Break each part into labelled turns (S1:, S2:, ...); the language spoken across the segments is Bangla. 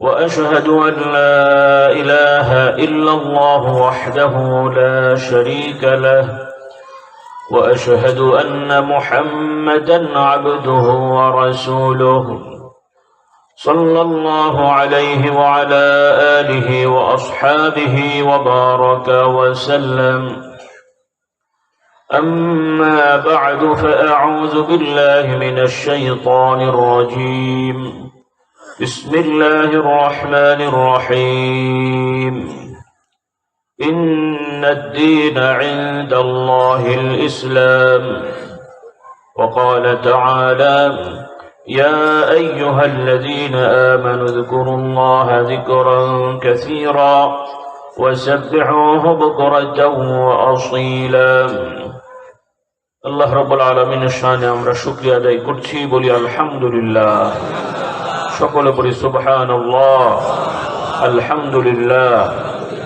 S1: وأشهد أن لا إله إلا الله وحده لا شريك له وأشهد أن محمدا عبده ورسوله. صلى الله عليه وعلى آله وأصحابه وبارك وسلم. أما بعد فأعوذ بالله من الشيطان الرجيم. بسم الله الرحمن الرحيم إن الدين عند الله الإسلام وقال تعالى يا أيها الذين آمنوا اذكروا الله ذكرا كثيرا وسبحوه بكرة وأصيلا الله رب العالمين الشان আমরা শুকরিয়া আদায় করছি বলি আলহামদুলিল্লাহ সকলে বলি সুবহান আলহামদুলিল্লাহ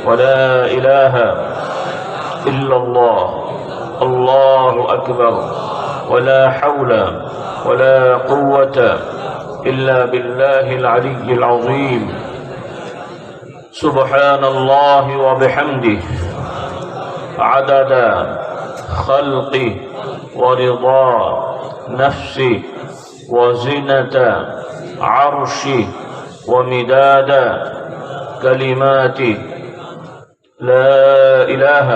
S1: ولا إله إلا الله الله أكبر ولا حول ولا قوة إلا بالله العلي العظيم سبحان الله وبحمده عدد خلقه ورضا نفسه وزنة عرشي ومداد كلماتي لا إله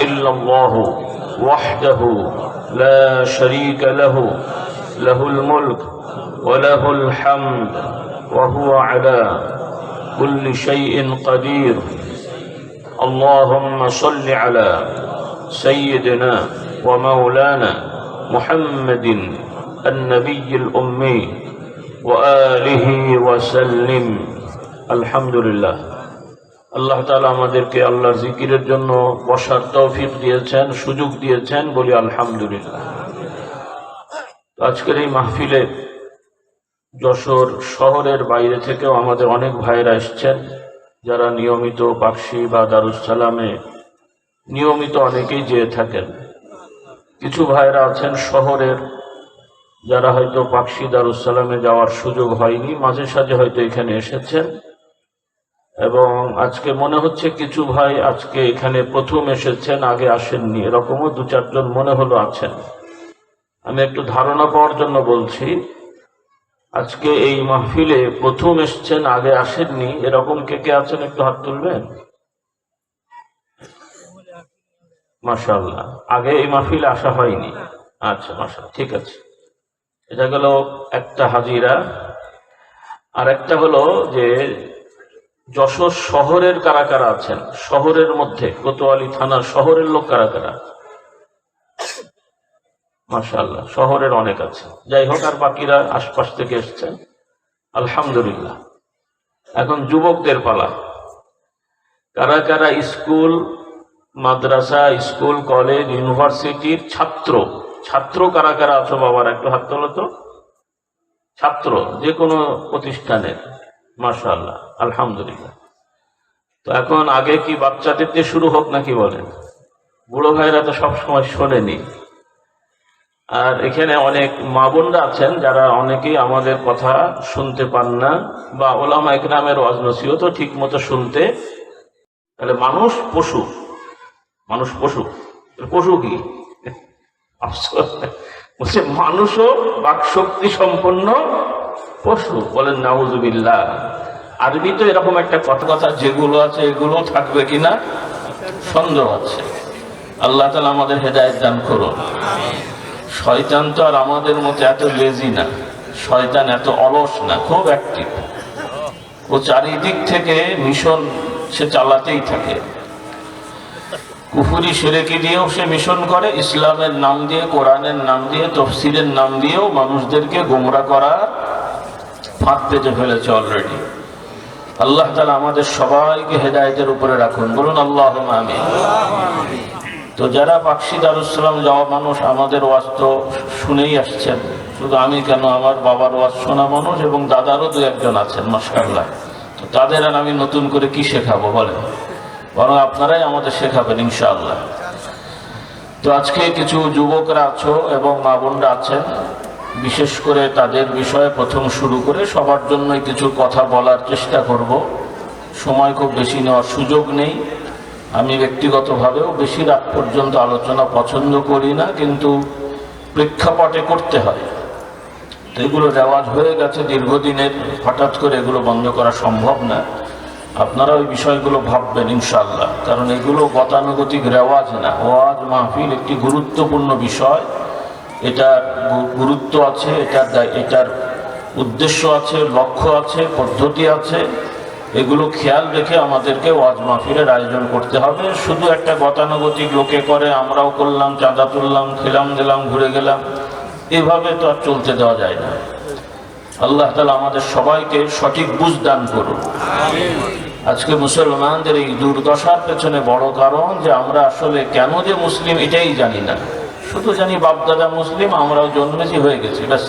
S1: إلا الله وحده لا شريك له له الملك وله الحمد وهو على كل شيء قدير. اللهم صل على سيدنا ومولانا محمد النبي الأمي. وآله وسلم الحمد لله আল্লাহ তালা আমাদেরকে আল্লাহর জিকিরের জন্য বসার তৌফিক দিয়েছেন সুযোগ দিয়েছেন বলি আলহামদুলিল্লাহ আজকের এই মাহফিলে যশোর শহরের বাইরে থেকেও আমাদের অনেক ভাইরা এসছেন যারা নিয়মিত পাকশি বা দারুসালামে নিয়মিত অনেকেই যেয়ে থাকেন কিছু ভাইরা আছেন শহরের যারা হয়তো পাকশি দারুসালামে যাওয়ার সুযোগ হয়নি, মাঝে সাঝে হয়তো এখানে এসেছেন। এবং আজকে মনে হচ্ছে কিছু ভাই আজকে এখানে প্রথম এসেছেন, আগে আসেননি। এরকমও দু চারজন মনে হলো আছেন। আমি একটু ধারণা পাওয়ার জন্য বলছি, আজকে এই মাহফিলে প্রথম এসছেন, আগে আসেননি। এরকম কে কে আছেন একটু হাত তুলবেন? মাশাল্লাহ আগে এই মাহফিলে আসা হয়নি। আচ্ছা মাশা ঠিক আছে। এটা গেল একটা হাজিরা। আর একটা হলো যে যশোর শহরের কারা কারা আছেন? শহরের মধ্যে, কোতোয়ালি থানার শহরের লোক কারা কারা? মাশাল্লাহ শহরের অনেক আছে। যাই হোক, আর বাকিরা আশপাশ থেকে এসছেন আলহামদুলিল্লাহ। এখন যুবকদের পালা। কারা কারা স্কুল, মাদ্রাসা, স্কুল, কলেজ, ইউনিভার্সিটির ছাত্র ছাত্র কারা কারা আছো বাবার একটু হাত তোলো তো। ছাত্র যে কোনো প্রতিষ্ঠানের মাশাল্লাহ আলহামদুলিল্লাহ। তো এখন আগে কি বাচ্চাদের দিয়ে শুরু হোক নাকি বলেন? বুড়ো ভাইরা তো সবসময় শোনেনি। আর এখানে অনেক মা বোনরা আছেন যারা অনেকেই আমাদের কথা শুনতে পান না বা ওলামা একরামের অজনসিও তো ঠিক মতো শুনতে। তাহলে মানুষ পশু। মানুষ পশু। পশু কি? বলছে, মানুষও বাকশক্তি সম্পন্ন পশু। বলেন নাউজুবিল্লাহ আরবি তো এরকম একটা কথা কথা যেগুলো আছে এগুলো থাকবে কিনা সন্দেহ আছে। আল্লাহ তালা আমাদের হেদায়ত দান করুন। শয়তান তো আর আমাদের মতো এত লেজি না। শয়তান এত অলস না, খুব অ্যাক্টিভ ও চারিদিক থেকে মিশন সে চালাতেই থাকে। কুফুরি সেরেকি দিয়েও সে মিশন করে, ইসলামের নাম দিয়ে, কোরআনের নাম দিয়ে, তফসিলের নাম দিয়েও মানুষদেরকে গোমরা করা ফাঁদ পেতে ফেলেছে অলরেডি আল্লাহ তালা আমাদের সবাইকে হেদায়তের উপরে রাখুন। বলুন আল্লাহ আমি তো যারা পাকশি দারুসালাম যাওয়া মানুষ, আমাদের ওয়াজ তো শুনেই আসছেন। শুধু আমি কেন, আমার বাবার ওয়াজ শোনা মানুষ এবং দাদারও দু একজন আছেন মাসাল্লাহ তো তাদের আর আমি নতুন করে কি শেখাবো, বলেন? বরং আপনারাই আমাদের শেখাবেন, ইনশাআল্লাহ। তো আজকে কিছু যুবকরা আছো এবং মা বোনরা আছেন, বিশেষ করে তাদের বিষয়ে প্রথম শুরু করে সবার জন্যই কিছু কথা বলার চেষ্টা করব। সময় খুব বেশি নেওয়ার সুযোগ নেই। আমি ব্যক্তিগতভাবেও বেশি রাত পর্যন্ত আলোচনা পছন্দ করি না, কিন্তু প্রেক্ষাপটে করতে হয়। তো এগুলো রেওয়াজ হয়ে গেছে দীর্ঘদিনের, হঠাৎ করে এগুলো বন্ধ করা সম্ভব না। আপনারা ওই বিষয়গুলো ভাববেন ইনশাল্লাহ কারণ এগুলো গতানুগতিক রেওয়াজ না। ওয়াজ মাহফিল একটি গুরুত্বপূর্ণ বিষয়। এটার গুরুত্ব আছে, এটার এটার উদ্দেশ্য আছে, লক্ষ্য আছে, পদ্ধতি আছে। এগুলো খেয়াল রেখে আমাদেরকে ওয়াজ মাহফিলের আয়োজন করতে হবে। শুধু একটা গতানুগতিক লোকে করে, আমরাও করলাম, চাঁদা তুললাম, খেলাম, দিলাম, ঘুরে গেলাম, এভাবে তো আর চলতে দেওয়া যায় না। আল্লাহ তালা আমাদের সবাইকে সঠিক বুঝ দান করুন আজকে মুসলমানদের এই দুর্দশার পেছনে বড় কারণ যে আমরা আসলে কেন যে মুসলিম এটাই জানি না। শুধু জানি বাপদাদা মুসলিম, আমরাও জন্মেছি হয়ে গেছি, ব্যাস।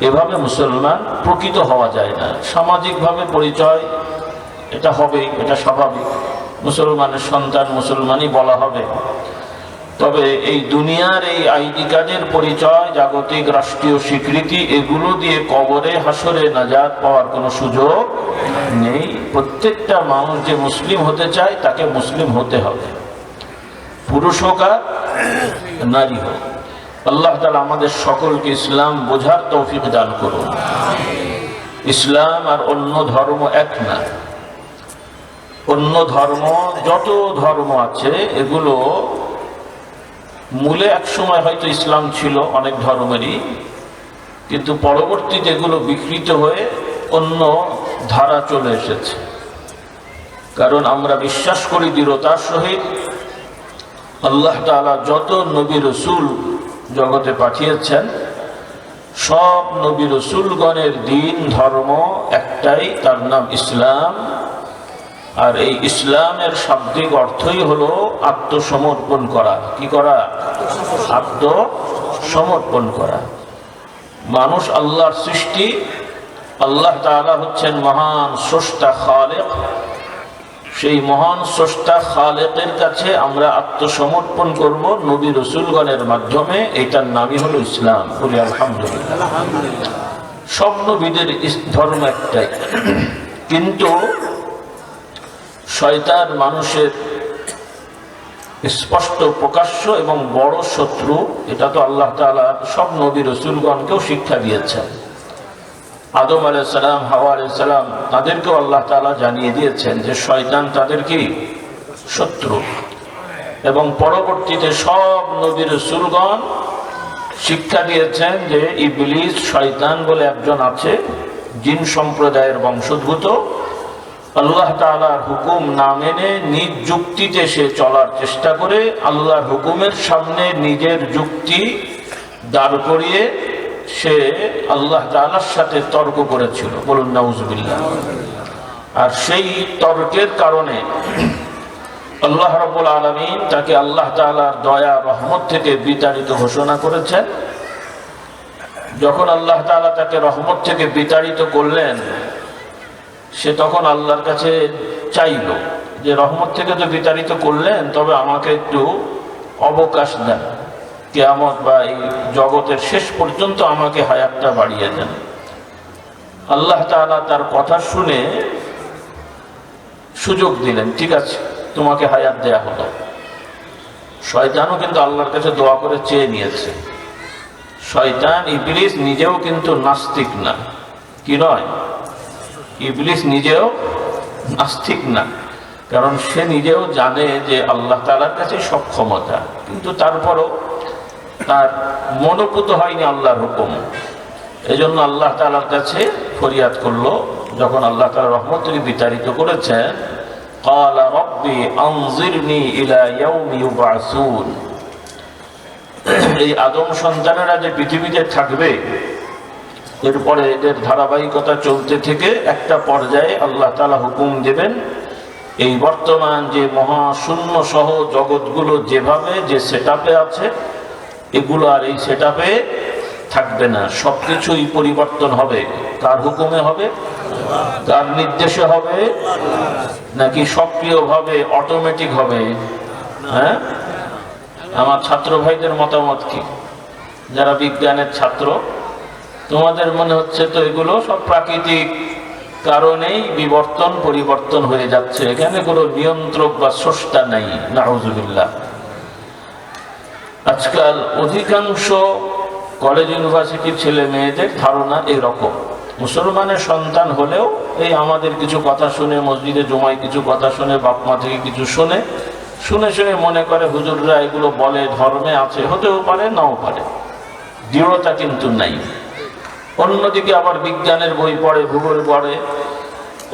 S1: এভাবে মুসলমান প্রকৃত হওয়া যায় না। সামাজিকভাবে পরিচয়, এটা হবেই, এটা স্বাভাবিক। মুসলমানের সন্তান মুসলমানই বলা হবে। তবে এই দুনিয়ার এই আইডি কার্ডের পরিচয়, জাগতিক রাষ্ট্রীয় স্বীকৃতি, এগুলো দিয়ে কবরে হাসরে নাজাদ পাওয়ার কোনো সুযোগ নেই। প্রত্যেকটা মানুষ যে মুসলিম হতে চায়, তাকে মুসলিম হতে হবে। পুরুষ হোক আর নারী হোক। আল্লাহ তালা আমাদের সকলকে ইসলাম বোঝার তৌফিক দান করুন। ইসলাম আর অন্য ধর্ম এক না। অন্য ধর্ম, যত ধর্ম আছে, এগুলো মূলে এক সময় হয়তো ইসলাম ছিল অনেক ধর্মেরই, কিন্তু পরবর্তীতে এগুলো বিকৃত হয়ে অন্য ধারা চলে এসেছে। কারণ আমরা বিশ্বাস করি দৃঢ়তার সহিত আল্লাহ তাআলা যত নবী রসুল জগতে পাঠিয়েছেন, সব নবী রসুলগণের দিন ধর্ম একটাই, তার নাম ইসলাম। আর এই ইসলামের শাব্দিক অর্থই হলো আত্মসমর্পণ করা। কি করা? আত্মসমর্পণ করা। মানুষ আল্লাহর সৃষ্টি, আল্লাহ তাআলা হচ্ছেন মহান স্রষ্টা খালেক। সেই মহান স্রষ্টা খালেকের কাছে আমরা আত্মসমর্পণ করব নবী রসুলগণের মাধ্যমে। এটার নামই হলো ইসলাম। আলহামদুলিল্লাহ। সব নবীদের ধর্ম একটাই। কিন্তু শয়তান মানুষের স্পষ্ট প্রকাশ্য এবং বড় শত্রু, এটা তো আল্লাহ তাআলা সব নবী রসুলগণকেও শিক্ষা দিয়েছেন। আদম আলাইসালাম হাওয়া আলাইসালাম তাদেরকেও আল্লাহ তাআলা জানিয়ে দিয়েছেন যে শয়তান তাদের কি? শত্রু। এবং পরবর্তীতে সব নবী রসুলগণ শিক্ষা দিয়েছেন যে ইবলিস শয়তান বলে একজন আছে, জিন সম্প্রদায়ের বংশোদ্ভূত। আল্লাহ তাআলার হুকুম না মেনে নিজ যুক্তিতে সে চলার চেষ্টা করে আল্লাহর হুকুমের সামনে নিজের যুক্তি দাঁড় করিয়ে সে আল্লাহ তাআলার সাথে তর্ক করেছিল। বলুন, নাউজুবিল্লাহ। আর সেই তর্কের কারণে আল্লাহ রবুল আলমিন তাকে আল্লাহ তাআলার দয়া, রহমত থেকে বিতাড়িত ঘোষণা করেছেন। যখন আল্লাহ তাআলা তাকে রহমত থেকে বিতাড়িত করলেন সে তখন আল্লাহর কাছে চাইল যে রহমত থেকে তো বিতাড়িত করলেন, তবে আমাকে একটু অবকাশ দেন। কেয়ামত বা এই জগতের শেষ পর্যন্ত আমাকে হায়াতটা বাড়িয়ে দেন। আল্লাহ তাআলা তার কথা শুনে সুযোগ দিলেন, ঠিক আছে, তোমাকে হায়াত দেয়া হলো। শয়তানও কিন্তু আল্লাহর কাছে দোয়া করে চেয়ে নিয়েছে। শয়তান, ইবলিস নিজেও কিন্তু নাস্তিক না। কি নয়? ইবলিস নিজেও নাস্তিক না কারণ সে নিজেও জানে যে আল্লাহ তালার কাছে সব ক্ষমতা কিন্তু তারপরও তার মনোপুত হয়নি আল্লাহর হুকুম এজন্য আল্লাহ তালার কাছে ফরিয়াদ করলো যখন আল্লাহ তালা রহমত থেকে বিতাড়িত করেছেন قال ربي أنظرني إلى يوم يبعثون এই আদম সন্তানেরা যে পৃথিবীতে থাকবে এরপরে এদের ধারাবাহিকতা চলতে থেকে একটা পর্যায়ে আল্লাহ তালা হুকুম দেবেন, এই বর্তমান যে মহাশূন্য সহ জগৎগুলো যেভাবে যে সেট আছে, এগুলো আর এই সেট থাকবে না, সবকিছুই পরিবর্তন হবে। কার হুকুমে হবে? কার নির্দেশে হবে? নাকি সক্রিয়ভাবে অটোমেটিক হবে? হ্যাঁ? আমার ছাত্র ভাইদের মতামত কি? যারা বিজ্ঞানের ছাত্র তোমাদের মনে হচ্ছে তো এগুলো সব প্রাকৃতিক কারণেই বিবর্তন, পরিবর্তন হয়ে যাচ্ছে। এখানে কোনো নিয়ন্ত্রক বা স্রষ্টা নাই। নাহজুবিল্লাহ আজকাল অধিকাংশ কলেজ ইউনিভার্সিটির ছেলে মেয়েদের ধারণা এরকম। মুসলমানের সন্তান হলেও এই আমাদের কিছু কথা শুনে, মসজিদে জমায় কিছু কথা শুনে, বাপ মা থেকে কিছু শুনে শুনে শুনে মনে করে হুজুররা এগুলো বলে, ধর্মে আছে, হতেও পারে, নাও পারে। দৃঢ়তা কিন্তু নাই। অন্যদিকে আবার বিজ্ঞানের বই পড়ে, ভূগোল পড়ে।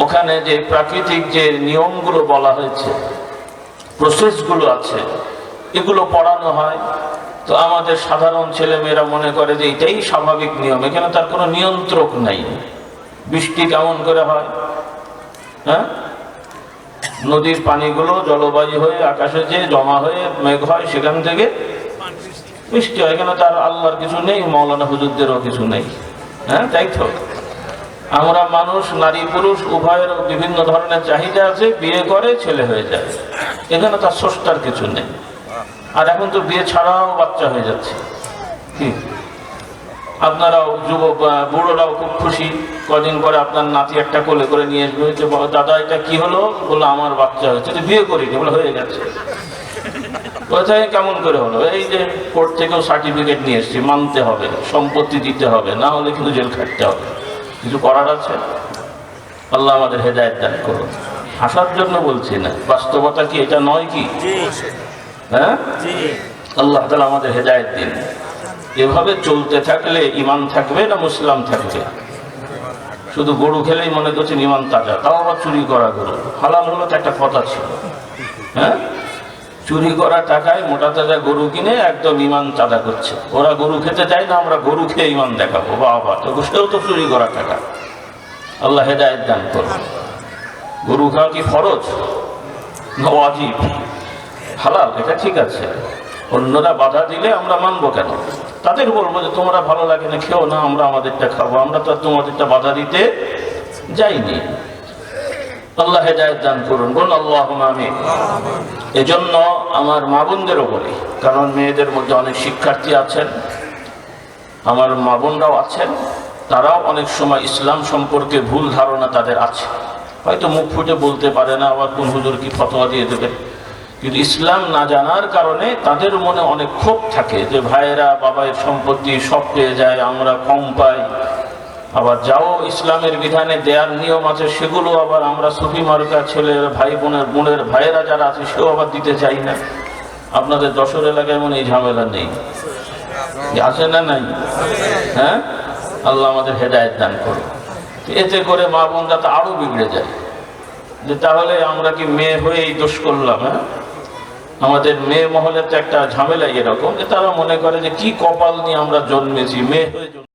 S1: ওখানে যে প্রাকৃতিক যে নিয়মগুলো বলা হয়েছে প্রসেসগুলো আছে, এগুলো পড়ানো হয়। তো আমাদের সাধারণ ছেলেমেয়েরা মনে করে যে এটাই স্বাভাবিক নিয়ম, এখানে তার কোনো নিয়ন্ত্রক নাই। বৃষ্টি কেমন করে হয়? হ্যাঁ? নদীর পানিগুলো জলবায়ু হয়ে, আকাশে যে জমা হয়ে মেঘ হয়, সেখান থেকে বৃষ্টি হয়। এখানে তার আল্লাহর কিছু নেই, মৌলানা হুজুরদেরও কিছু নেই। হ্যাঁ তাই তো আমরা মানুষ, নারী, পুরুষ, উভয়ের বিভিন্ন ধরনের চাহিদা আছে, বিয়ে করে ছেলে হয়ে যায়। এখানে তার স্রষ্টার কিছু নেই। আর এখন তো বিয়ে ছাড়াও বাচ্চা হয়ে যাচ্ছে। আপনারাও যুবক বুড়োরাও খুব খুশি। কদিন পরে আপনার নাতি একটা কোলে করে নিয়ে আসবে। দাদা, এটা কি হলো? বলল, আমার বাচ্চা হয়েছে বিয়ে করিনি। বলে হয়ে গেছে। কোথায় কেমন করে হলো? এই যে কোর্ট থেকেও সার্টিফিকেট নিয়ে এসেছি মানতে হবে সম্পত্তি দিতে হবে না হলে কিন্তু জেল খাটতে হবে। কিছু করার আছে? আল্লাহ আমাদের হেদায়ত দান করুন। হাসার জন্য বলছি না। বাস্তবতা কি এটা নয় কি? হ্যাঁ? আল্লাহ তালা আমাদের হেদায়ত দিন। এভাবে চলতে থাকলে ইমান থাকবে না মুসলাম থাকবে? শুধু গরু খেলেই মনে করছেন ইমান তাজা তাও আবার চুরি করা গরু। হালাল হলো তো একটা কথা ছিল। হ্যাঁ? চুরি করা টাকায় মোটা তাজা গরু কিনে একদম ইমান চাঁদা করছে। ওরা গরু খেতে চায় না, আমরা গরু খেয়ে ইমান দেখাবো। বাবা, তো সেও তো চুরি করা টাকা। আল্লাহ হেদায়ত দান করবে গরু খাওয়া কি ফরজ? না হালাল, এটা ঠিক আছে। অন্যরা বাধা দিলে আমরা মানবো কেন? তাদের বলব যে, তোমরা ভালো লাগে না, খেও না, আমরা আমাদেরটা খাব। আমরা তো তোমাদেরটা বাধা দিতে যাইনি। আল্লাহ হেদায়ত দান করুন। বলুন আল্লাহ আমি এজন্য আমার মা বোনদেরও বলি কারণ মেয়েদের মধ্যে অনেক শিক্ষার্থী আছেন, আমার মা বোনরাও আছেন, তারাও অনেক সময় ইসলাম সম্পর্কে ভুল ধারণা তাদের আছে। হয়তো মুখ ফুটে বলতে পারে না, আবার কোন হুজুর কি ফতোয়া দিয়ে দেবে কিন্তু ইসলাম না জানার কারণে তাদের মনে অনেক ক্ষোভ থাকে যে, ভাইয়েরা, বাবায়ের সম্পত্তি সব পেয়ে যায়, আমরা কম পাই। আবার যাও ইসলামের বিধানে, দেয়ার নিয়ম আছে, সেগুলো আবার আমরা সুফি মার্কা ছেলের ভাই বোনের বোনের ভাইয়েরা যারা আছে, সেও আবার দিতে চাই না। আপনাদের দশর এলাকায় মনে এই ঝামেলা নেই। আছে না নাই? হ্যাঁ? আল্লাহ আমাদের হেদায়ত দান করুন এতে করে মা বোনরা তো আরও বিগড়ে যায়। যে তাহলে আমরা কি মেয়ে হয়েই দোষ করলাম হ্যাঁ? আমাদের মেয়ে মহলে তো একটা ঝামেলা এরকম, যে তারা মনে করে যে কি কপাল নিয়ে আমরা জন্মেছি, মেয়ে হয়ে